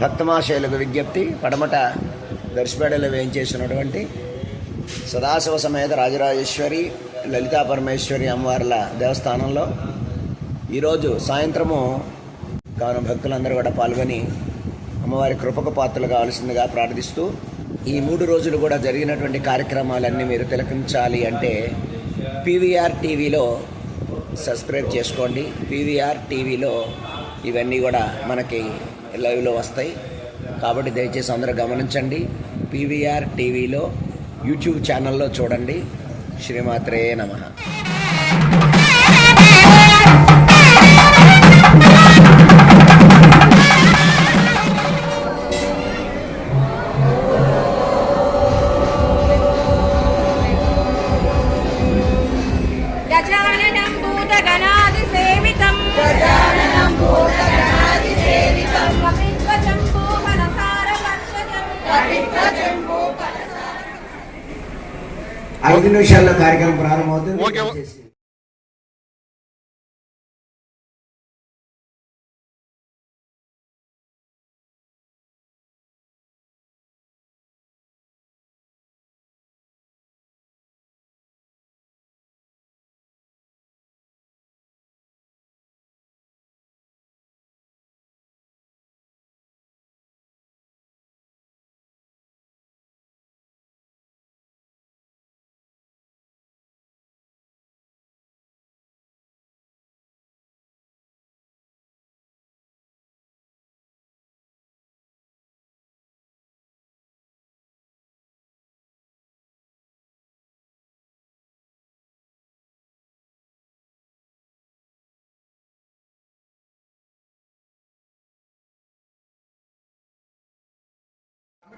భక్తమాశయులకు విజ్ఞప్తి పడమట దర్శపేడలో వేయించేసినటువంటి సదాశివ సమేత రాజరాజేశ్వరి లలితా పరమేశ్వరి అమ్మవార్ల దేవస్థానంలో ఈరోజు సాయంత్రము కావున భక్తులందరూ కూడా పాల్గొని అమ్మవారి కృపకు పాత్రలు కావాల్సిందిగా ప్రార్థిస్తూ ఈ మూడు రోజులు కూడా జరిగినటువంటి కార్యక్రమాలన్నీ మీరు తిలకించాలి అంటే పీవీఆర్ టీవీలో సబ్స్క్రైబ్ చేసుకోండి. పీవీఆర్ టీవీలో ఇవన్నీ కూడా మనకి లైవ్లో వస్తాయి. కాబట్టి దయచేసి అందరూ గమనించండి. పీవీఆర్ టీవీలో యూట్యూబ్ ఛానల్లో చూడండి. శ్రీమాత్రే నమః. ఐదు నిమిషాల్లో కార్యక్రమం ప్రారంభమవుతుంది.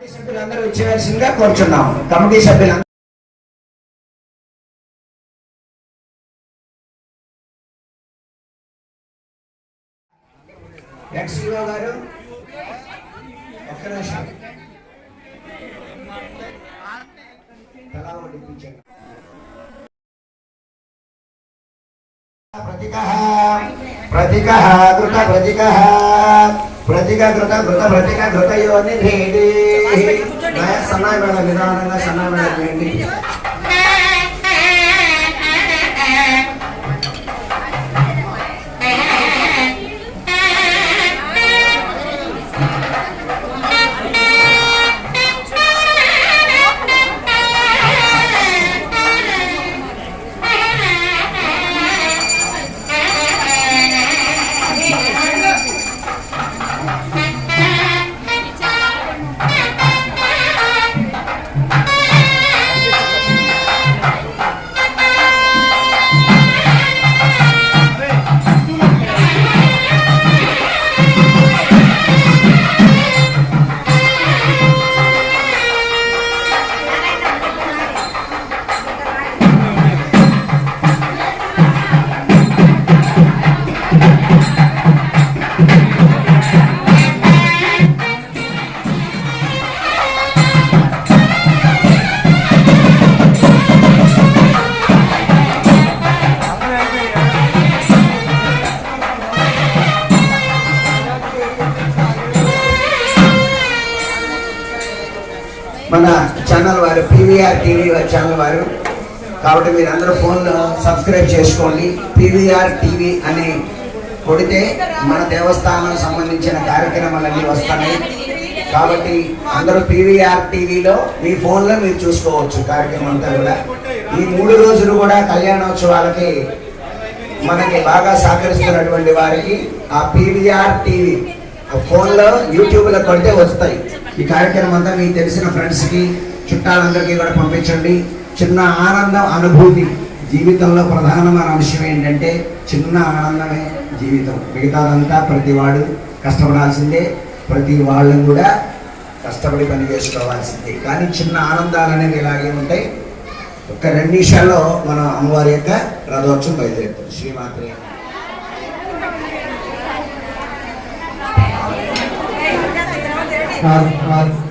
కమిటీ సభ్యులందరూ వచ్చేయాల్సిందిగా కోరుచున్నాం. కమిటీ సభ్యులందరూ ఎక్స్ఈఓ గారు ఒక్క నిమిషం. తలా ఒకటి ఇప్పించండి. ప్రతిక ప్రతిక కృత ప్రతిక. ప్రతిక కృత ప్రతిక కృత యోని సన్నాయి మేళ నిదానంగా సన్నాయి చేయండి మన ఛానల్ వారు పీవీఆర్ టీవీ ఛానల్ వారు కాబట్టి మీరు అందరూ ఫోన్లో సబ్స్క్రైబ్ చేసుకోండి. పీవీఆర్ టీవీ అని కొడితే మన దేవస్థానం సంబంధించిన కార్యక్రమాలన్నీ వస్తాయి. కాబట్టి అందరూ పీవీఆర్ టీవీలో మీ ఫోన్లో మీరు చూసుకోవచ్చు కార్యక్రమం అంతా కూడా. ఈ మూడు రోజులు కూడా కళ్యాణోత్సవాలకి మనకి బాగా సహకరిస్తున్నటువంటి వారికి ఆ పీవీఆర్ టీవీ ఫోన్లో యూట్యూబ్లో కొడితే వస్తాయి. ఈ కార్యక్రమం అంతా మీకు తెలిసిన ఫ్రెండ్స్కి చుట్టాలందరికీ కూడా పంపించండి. చిన్న ఆనందం అనుభూతి జీవితంలో ప్రధానమైన అంశం ఏంటంటే చిన్న ఆనందమే జీవితం. మిగతాదంతా ప్రతి వాడు కష్టపడాల్సిందే. ప్రతి వాళ్ళని కూడా కష్టపడి పని చేసుకోవాల్సిందే. కానీ చిన్న ఆనందాలు అనేవి ఇలాగే ఉంటాయి? ఒక్క రెండు నిమిషాల్లో మన అమ్మవారి యొక్క రథోత్సవం బయలుదేరుతుంది. శ్రీమాత్రి. Claro, claro.